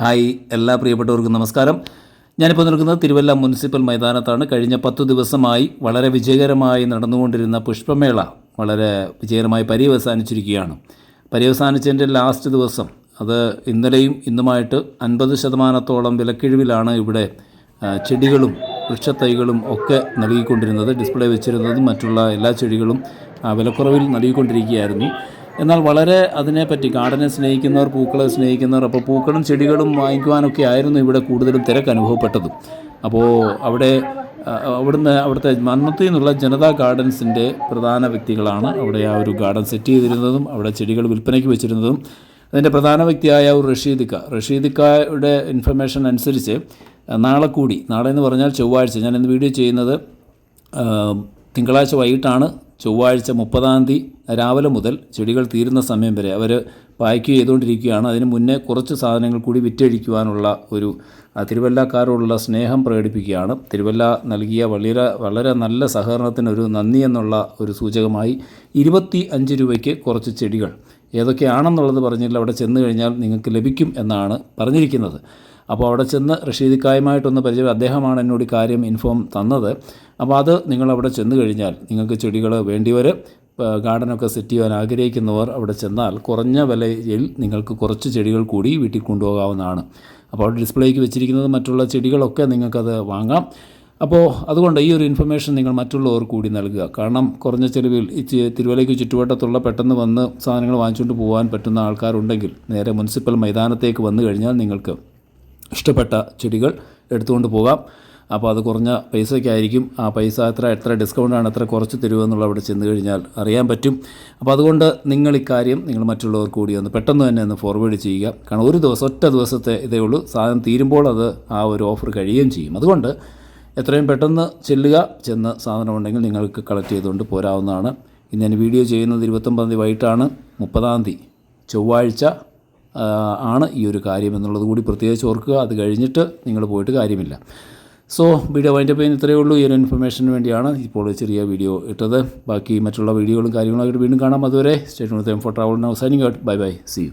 Hi എല്ലാ പ്രിയപ്പെട്ടവർക്കും നമസ്കാരം. ഞാനിപ്പോൾ നിൽക്കുന്നത് തിരുവല്ല മുനിസിപ്പൽ മൈതാനത്താണ്. കഴിഞ്ഞ പത്തു ദിവസമായി വളരെ വിജയകരമായി നടന്നുകൊണ്ടിരുന്ന പുഷ്പമേള വളരെ വിജയകരമായി പര്യവസാനിച്ചിരിക്കുകയാണ്. പര്യവസാനിച്ചതിന്റെ ലാസ്റ്റ് ദിവസം അത് ഇന്നലെയും ഇന്നുമായിട്ട് അൻപത് ശതമാനത്തോളം വിലക്കിഴിവിലാണ് ഇവിടെ ചെടികളും വൃക്ഷത്തൈകളും ഒക്കെ നൽകിക്കൊണ്ടിരുന്നത്. ഡിസ്പ്ലേ വെച്ചിരുന്നതും മറ്റുള്ള എല്ലാ ചെടികളും വിലക്കുറവിൽ നൽകിക്കൊണ്ടിരിക്കുകയായിരുന്നു. എന്നാൽ വളരെ അതിനെപ്പറ്റി ഗാർഡനെ സ്നേഹിക്കുന്നവർ പൂക്കളെ സ്നേഹിക്കുന്നവർ അപ്പോൾ പൂക്കളും ചെടികളും വാങ്ങിക്കുവാനൊക്കെ ആയിരുന്നു ഇവിടെ കൂടുതലും തിരക്ക് അനുഭവപ്പെട്ടതും. അപ്പോൾ അവിടെ അവിടുന്ന് അവിടുത്തെ മന്മത്തിൽ നിന്നുള്ള ജനതാ ഗാർഡൻസിന്റെ പ്രധാന വ്യക്തികളാണ് അവിടെ ആ ഒരു ഗാർഡൻ സെറ്റ് ചെയ്തിരുന്നതും അവിടെ ചെടികൾ വിൽപ്പനയ്ക്ക് വെച്ചിരുന്നതും. അതിന്റെ പ്രധാന വ്യക്തിയായ ഒരു റഷീദിക്ക. റഷീദിക്കയുടെ ഇൻഫർമേഷൻ അനുസരിച്ച് നാളെ കൂടി നാളെ എന്ന് പറഞ്ഞാൽ ചൊവ്വാഴ്ച ഞാൻ വീഡിയോ ചെയ്യുന്നത് തിങ്കളാഴ്ച വൈകിട്ടാണ് ചൊവ്വാഴ്ച മുപ്പതാം തീയതി രാവിലെ മുതൽ ചെടികൾ തീരുന്ന സമയം വരെ അവർ പായ്ക്ക് ചെയ്തുകൊണ്ടിരിക്കുകയാണ്. അതിന് മുന്നേ കുറച്ച് സാധനങ്ങൾ കൂടി വിറ്റഴിക്കുവാനുള്ള ഒരു തിരുവല്ലക്കാരോടുള്ള സ്നേഹം പ്രകടിപ്പിക്കുകയാണ്. തിരുവല്ല നൽകിയ വളരെ വളരെ നല്ല സഹകരണത്തിനൊരു നന്ദി എന്നുള്ള ഒരു സൂചകമായി ഇരുപത്തി അഞ്ച് രൂപയ്ക്ക് കുറച്ച് ചെടികൾ. ഏതൊക്കെയാണെന്നുള്ളത് പറഞ്ഞില്ല. അവിടെ ചെന്ന് കഴിഞ്ഞാൽ നിങ്ങൾക്ക് ലഭിക്കും എന്നാണ് പറഞ്ഞിരിക്കുന്നത്. അപ്പോൾ അവിടെ ചെന്ന് റഷീദിക്കായുമായിട്ടൊന്ന് പരിചയം അദ്ദേഹമാണ് എന്നോട് കാര്യം ഇൻഫോം തന്നത്. അപ്പോൾ അത് നിങ്ങളവിടെ ചെന്ന് കഴിഞ്ഞാൽ നിങ്ങൾക്ക് ചെടികൾ വേണ്ടിവർ ഗാർഡനൊക്കെ സെറ്റ് ചെയ്യാൻ ആഗ്രഹിക്കുന്നവർ അവിടെ ചെന്നാൽ കുറഞ്ഞ വിലയിൽ നിങ്ങൾക്ക് കുറച്ച് ചെടികൾ കൂടി വീട്ടിൽ കൊണ്ടുപോകാവുന്നതാണ്. അപ്പോൾ അവിടെ ഡിസ്പ്ലേക്ക് വെച്ചിരിക്കുന്നത് മറ്റുള്ള ചെടികളൊക്കെ നിങ്ങൾക്കത് വാങ്ങാം. അപ്പോൾ അതുകൊണ്ട് ഈ ഒരു ഇൻഫർമേഷൻ നിങ്ങൾ മറ്റുള്ളവർ കൂടി നൽകുക. കാരണം കുറഞ്ഞ ചെലവിൽ ഈ തിരുവല്ലയ്ക്ക് ചുറ്റുവട്ടത്തുള്ള പെട്ടെന്ന് വന്ന് സാധനങ്ങൾ വാങ്ങിച്ചുകൊണ്ട് പോകാൻ പറ്റുന്ന ആൾക്കാരുണ്ടെങ്കിൽ നേരെ മുനിസിപ്പൽ മൈതാനത്തേക്ക് വന്നു കഴിഞ്ഞാൽ നിങ്ങൾക്ക് ഇഷ്ടപ്പെട്ട ചെടികൾ എടുത്തുകൊണ്ട് പോകാം. അപ്പോൾ അത് കുറഞ്ഞ പൈസയ്ക്കായിരിക്കും ആ പൈസ എത്ര എത്ര ഡിസ്കൗണ്ടാണ് എത്ര കുറച്ച് തരുമെന്നുള്ള അവിടെ ചെന്ന് കഴിഞ്ഞാൽ അറിയാൻ പറ്റും. അപ്പോൾ അതുകൊണ്ട് നിങ്ങൾ ഇക്കാര്യം നിങ്ങൾ മറ്റുള്ളവർക്ക് കൂടി ഒന്ന് പെട്ടെന്ന് തന്നെ ഒന്ന് ഫോർവേഡ് ചെയ്യുക. കാരണം ഒരു ദിവസം ഒറ്റ ദിവസത്തെ ഇതേ ഉള്ളൂ. സാധനം തീരുമ്പോൾ അത് ആ ഒരു ഓഫർ കഴിയുകയും ചെയ്യും. അതുകൊണ്ട് എത്രയും പെട്ടെന്ന് ചെല്ലുക. ചെന്ന് സാധനം ഉണ്ടെങ്കിൽ നിങ്ങൾക്ക് കളക്ട് ചെയ്തുകൊണ്ട് പോരാവുന്നതാണ്. ഇന്ന് ഞാൻ വീഡിയോ ചെയ്യുന്നത് ഇരുപത്തൊമ്പതാം തീയതി വൈകിട്ടാണ്. മുപ്പതാം തീയതി ചൊവ്വാഴ്ച ആണ് ഈ ഒരു കാര്യം എന്നുള്ളത് കൂടി പ്രത്യേകിച്ച് ഓർക്കുക. അത് കഴിഞ്ഞിട്ട് നിങ്ങൾ പോയിട്ട് കാര്യമില്ല. സോ വീഡിയോ വൈൻഡപ്പ് ചെയ്യുന്ന ഇത്രയേ ഉള്ളൂ. ഈ ഒരു ഇൻഫർമേഷന് വേണ്ടിയാണ് ഇപ്പോൾ ചെറിയ വീഡിയോ ഇട്ടത്. ബാക്കി മറ്റുള്ള വീഡിയോകളും കാര്യങ്ങളും ആയിട്ട് വീണ്ടും കാണാം. അതുവരെ state for travel now signing out bye bye see you